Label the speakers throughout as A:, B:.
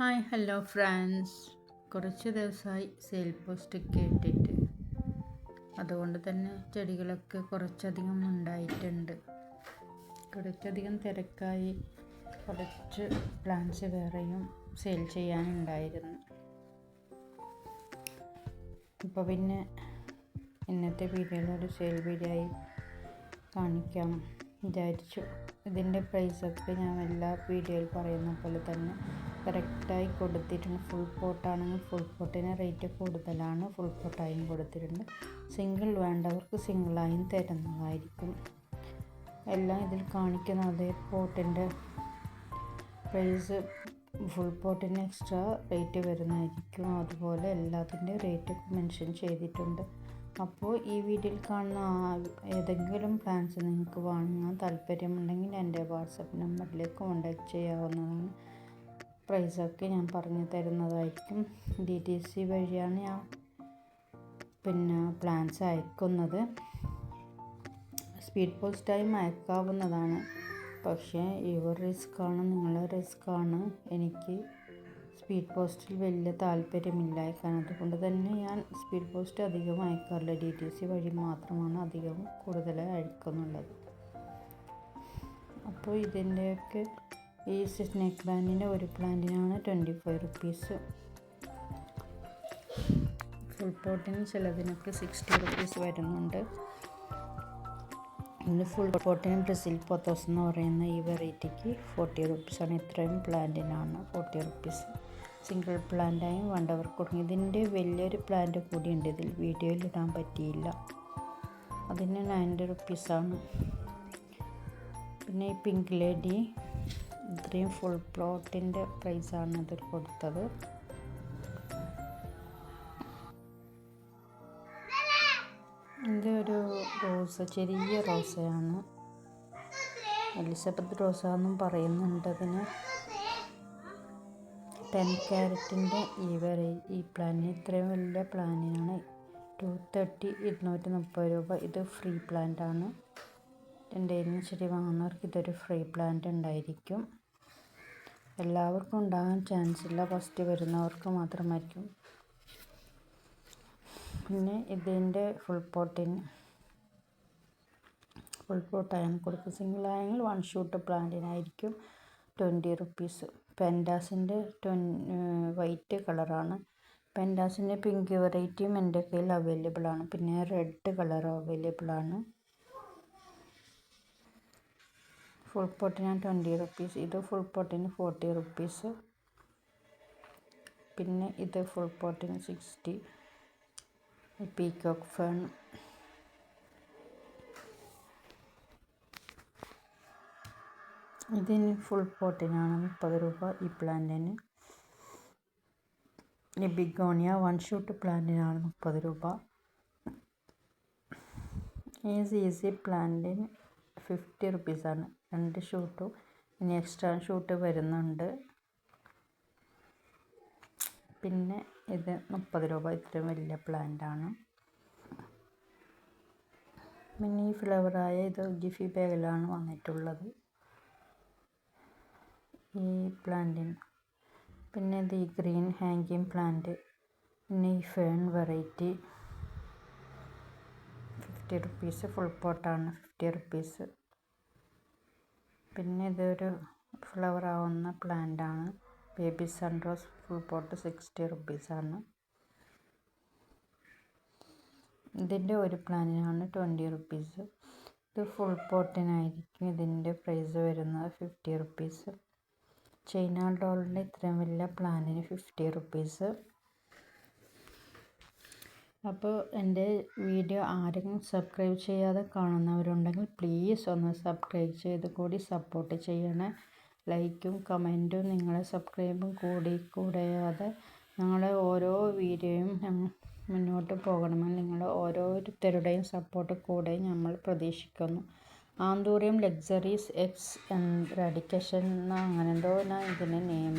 A: Hi hello friends. കുറച്ച് ദിവസമായി sale post കേട്ടിട്ട് അതുകൊണ്ട് തന്നെ ചെടികളൊക്കെ കുറച്ചധികം ഉണ്ടായിട്ടുണ്ട്. കുറച്ചധികം തിരക്കായി കുറച്ച് പ്ലാന്റ്സ് വേറെയും സെയിൽ ചെയ്യാനുണ്ടായിരുന്നു. ഇപ്പോൾ പിന്നെ ഇന്നത്തെ വീഡിയോയിൽ ഒരു സെയിൽ വീഡിയോ ആയി കാണിക്കാം. വിചാരിച്ചു. ഇതിന്റെ പ്രൈസൊക്കെ ഞാൻ എല്ലാ വീഡിയോയിൽ പറയുന്ന പോലെ തന്നെ കറക്റ്റായി കൊടുത്തിട്ടുണ്ട്. ഫുൾ പോട്ടാണെങ്കിൽ ഫുൾ പോട്ടിന് റേറ്റ് കൂടുതലാണ്. ഫുൾ പോട്ടായും കൊടുത്തിട്ടുണ്ട്. സിംഗിൾ വേണ്ടവർക്ക് സിംഗിളായും തരുന്നതായിരിക്കും. എല്ലാം ഇതിൽ കാണിക്കുന്ന അതേ പോട്ടിന്റെ പ്രൈസ് ഫുൾ പോട്ടിന് എക്സ്ട്രാ റേറ്റ് വരുന്നതായിരിക്കും. അതുപോലെ എല്ലാത്തിന്റെ റേറ്റ് മെൻഷൻ ചെയ്തിട്ടുണ്ട്. അപ്പോൾ ഈ വീഡിയോയിൽ കാണുന്ന ഏതെങ്കിലും പ്ലാൻസ് നിങ്ങൾക്ക് വാങ്ങാൻ താല്പര്യമുണ്ടെങ്കിൽ എന്റെ വാട്സപ്പ് നമ്പറിലേക്ക് കോൺടാക്റ്റ് ചെയ്യാവുന്നതാണ്. പ്രൈസൊക്കെ ഞാൻ പറഞ്ഞു തരുന്നതായിരിക്കും. ഡി ടി സി വഴിയാണ് ഞാൻ പിന്നെ പ്ലാൻസ് അയക്കുന്നത്. സ്പീഡ് പോസ്റ്റ് ടൈം അയക്കാവുന്നതാണ്. പക്ഷേ ഇവർ റിസ്ക്കാണ് നിങ്ങളെ റിസ്ക്കാണ് എനിക്ക് സ്പീഡ് പോസ്റ്റിൽ വലിയ താല്പര്യമില്ല. അയക്കാൻ അതുകൊണ്ട് തന്നെ ഞാൻ സ്പീഡ് പോസ്റ്റ് അധികം അയക്കാറില്ല. ഡി ടി സി വഴി മാത്രമാണ് അധികം കൂടുതൽ അയക്കുന്നുള്ളത്. അപ്പോൾ ഇതിന്റെയൊക്കെ ഈ സ്നേക്ക് പ്ലാന്റിന്റെ ഒരു പ്ലാന്റിനാണ് ട്വന്റി ഫൈവ് റുപ്പീസ്. ഫുൾ പോട്ടിന് ചിലതിനൊക്കെ സിക്സ്റ്റി റുപ്പീസ് വരുന്നുണ്ട്. ഇന്ന് ഫുൾ പോട്ടിന് ബ്രസീൽ പൊത്തോസ് എന്ന് പറയുന്ന ഈ വെറൈറ്റിക്ക് ഫോർട്ടി റുപ്പീസാണ് ഇത്രയും പ്ലാന്റിനാണ് ഫോർട്ടി റുപ്പീസ്. സിംഗിൾ പ്ലാന്റായും വണ്ടവർ കൊടുക്കും. ഇതിന്റെ വലിയൊരു പ്ലാന്റ് കൂടി ഉണ്ട് ഇതിൽ വീഡിയോയിൽ ഇടാൻ പറ്റിയില്ല. അതിന് നയന്റി റുപ്പീസാണ് പിന്നെ ഈ പിങ്ക് ലേഡി ഇത്രയും ഫുൾ പ്ലോട്ടിന്റെ പ്രൈസാണ് ഇതിൽ കൊടുത്തത്. ഒരു റോസ് ചെറിയ റോസയാണ് എലിസബത്ത് റോസ എന്നും പറയുന്നുണ്ട് അതിന്. ടെൻ ക്യാരറ്റിന്റെ ഈ വരെ ഈ പ്ലാനിന് ഇത്രയും വലിയ പ്ലാനിനാണ് ടു തേർട്ടി ഇരുന്നൂറ്റി മുപ്പത് രൂപ. ഇത് ഫ്രീ പ്ലാന്റ് ആണ്. കയ്യിൽ ചെടി വാങ്ങുന്നവർക്ക് ഇതൊരു ഫ്രീ പ്ലാന്റ് ഉണ്ടായിരിക്കും. എല്ലാവർക്കും ഉണ്ടാകാൻ ചാൻസ് ഇല്ല. ഫസ്റ്റ് വരുന്നവർക്ക് മാത്രമായിരിക്കും. പിന്നെ ഇതിന്റെ ഫുൾ പോട്ടിന് ഫുൾ പോട്ടായാണ് കൊടുക്കുക സിംഗിൾ ആയെങ്കിൽ വൺ ഷൂട്ട് പ്ലാന്റിനായിരിക്കും ട്വന്റി റുപ്പീസ് പെൻഡാസിന്റെ ട്വൻ വൈറ്റ് കളറാണ് പെൻഡാസിന്റെ പിങ്ക് വെറൈറ്റിയും എന്റെ കയ്യിൽ അവൈലബിൾ ആണ്. പിന്നെ റെഡ് കളറും അവൈലബിൾ ആണ്. ഫുൾ പോട്ടിന് ട്വന്റി റുപ്പീസ് ഇത് ഫുൾ പോട്ടിന് ഫോർട്ടി റുപ്പീസ് പിന്നെ ഇത് ഫുൾ പോട്ടിന് സിക്സ്റ്റി പീക്കോക്ക് ഫേൺ ഇതിന് ഫുൾ പോട്ടിനാണ് മുപ്പത് രൂപ ഈ പ്ലാന്റിന് ഈ ബിഗോണിയ വൺ ഷൂട്ട് പ്ലാന്റിനാണ് മുപ്പത് രൂപ. ഈ സി സി പ്ലാന്റിന് ഫിഫ്റ്റി റുപ്പീസാണ് രണ്ട് ഷൂട്ടും. ഇനി എക്സ്ട്രാ ഷൂട്ട് വരുന്നുണ്ട്. പിന്നെ ഇത് മുപ്പത് രൂപ ഇത്രയും വലിയ പ്ലാന്റാണ് പിന്നെ ഈ ഫ്ലവറായ ഇത് ജിഫി ബാഗിലാണ് വന്നിട്ടുള്ളത്. ഈ പ്ലാന്റിന് പിന്നെ ഇത് ഈ ഗ്രീൻ ഹാങ്കിങ് പ്ലാന്റ് പിന്നെ ഈ fern variety fifty rupees full പോട്ടാണ് fifty rupees പിന്നെ ഇതൊരു ഫ്ലവർ ആവുന്ന പ്ലാന്റ് ആണ്. Baby sunrose full pot sixty റുപ്പീസാണ് ഇതിന്റെ ഒരു പ്ലാന്റിനാണ് ട്വന്റി റുപ്പീസ് ഇത് ഫുൾ പോട്ടിനായിരിക്കും ഇതിന്റെ പ്രൈസ് വരുന്നത് ഫിഫ്റ്റി റുപ്പീസ് ചൈന ഡോളിന്റെ ഇത്രയും വലിയ പ്ലാനിന് ഫിഫ്റ്റി റുപ്പീസ് അപ്പോൾ എന്റെ വീഡിയോ ആരെങ്കിലും സബ്സ്ക്രൈബ് ചെയ്യാതെ കാണുന്നവരുണ്ടെങ്കിൽ പ്ലീസ് ഒന്ന് സബ്സ്ക്രൈബ് ചെയ്ത് കൂടി സപ്പോർട്ട് ചെയ്യണേ. ലൈക്കും കമന്റും നിങ്ങളെ സബ്സ്ക്രൈബും കൂടി കൂടാതെ ഞങ്ങളെ ഓരോ വീഡിയോയും മുന്നോട്ട് പോകണമെന്ന് നിങ്ങൾ ഓരോരുത്തരുടെയും സപ്പോർട്ട് കൂടെ നമ്മൾ പ്രതീക്ഷിക്കുന്നു. ആന്തൂറിയം ലക്സറീസ് എക്സ് റെഡിക്കേഷൻ അങ്ങനെ എന്തോ ഇതിന്റെ നെയിം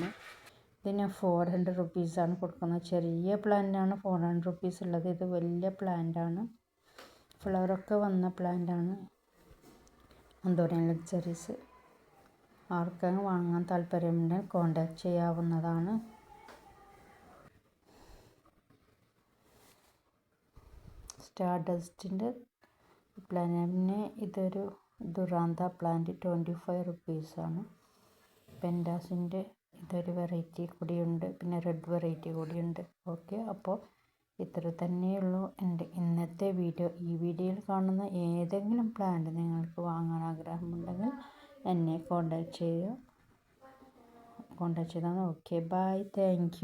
A: ഇതിന് ഫോർ ഹൺഡ്രഡ് റുപ്പീസാണ് കൊടുക്കുന്നത്. ചെറിയ പ്ലാന്റാണ് ഫോർ ഹൺഡ്രഡ് റുപ്പീസ് ഉള്ളത്. ഇത് വലിയ പ്ലാന്റാണ് ഫ്ലവറൊക്കെ വന്ന പ്ലാന്റാണ് ആന്തൂറിയം ലക്ചറീസ് ആർക്കും വാങ്ങാൻ താല്പര്യമുണ്ടെങ്കിൽ കോണ്ടാക്ട് ചെയ്യാവുന്നതാണ്. സ്റ്റാർ ഡസ്റ്റിന്റെ പ്ലാന് ഇതൊരു ദുറാന്ത പ്ലാന്റ് ട്വന്റി ഫൈവ് റുപ്പീസാണ് പെൻഡാസിന്റെ ഇതൊരു വെറൈറ്റി കൂടിയുണ്ട്. പിന്നെ റെഡ് വെറൈറ്റി കൂടിയുണ്ട്. ഓക്കെ അപ്പോൾ ഇത്ര തന്നെയുള്ളൂ എന്റെ ഇന്നത്തെ വീഡിയോ ഈ വീഡിയോയിൽ കാണുന്ന ഏതെങ്കിലും പ്ലാന്റ് നിങ്ങൾക്ക് വാങ്ങാൻ ആഗ്രഹമുണ്ടെങ്കിൽ എന്നെ കോണ്ടാക്ട് ചെയ്യുക കോണ്ടാക്ട് ചെയ്താൽ ഓക്കെ ബൈ താങ്ക്